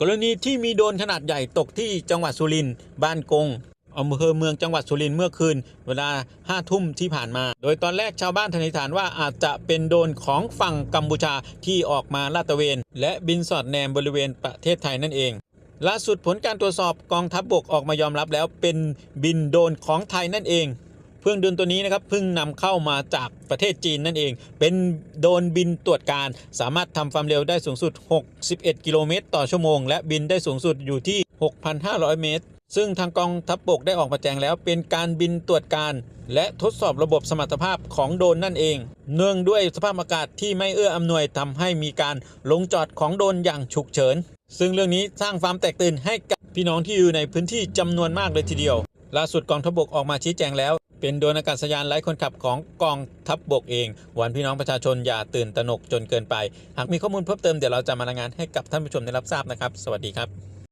กรณีที่มีโดนขนาดใหญ่ตกที่จังหวัดสุรินทร์บ้านกงอำเภอเมืองจังหวัดสุรินทร์เมื่อคืน เวลาห้าทุ่มที่ผ่านมา โดยตอนแรกชาวบ้านสันิฐานว่าอาจจะเป็นโดนของฝั่งกัมพูชาที่ออกมาลาดตระเวน และบินสอดแนมบริเวณประเทศไทยนั่นเอง ล่าสุดผลการตรวจสอบกองทัพบบกออกมายอมรับแล้วเป็นบินโดนของไทยนั่นเอง เครื่องบินตัวนี้นะครับเพิ่งนำเข้ามาจากประเทศจีนนั่นเอง เป็นโดนบินตรวจการ สามารถทำความเร็วได้สูงสุด 61 กิโลเมตรต่อชั่วโมง และบินได้สูงสุดอยู่ที่ 6,500 เมตร ซึ่งทางกองทัพบบกได้ออกมาแจ้งแล้ว เป็นการบินตรวจการ และทดสอบระบบสมรรถภาพของโดนนั่นเอง เนื่องด้วยสภาพอากาศที่ไม่เอื้ออำนวยทำให้มีการลงจอดของโดนอย่างฉุกเฉิน ซึ่งเรื่องนี้สร้างความแตกตื่นให้กับพี่น้องที่อยู่ในพื้นที่จำนวนมากเลยทีเดียวล่าสุดกองทัพบกออกมาชี้แจงแล้ว เป็นโดนอากาศยานไร้คนขับของกองทัพบกเองวันพี่น้องประชาชนอย่าตื่นตระหนกจนเกินไป หากมีข้อมูลเพิ่มเติมเดี๋ยวเราจะมารายงานให้กับท่านผู้ชมได้รับทราบนะครับ สวัสดีครับ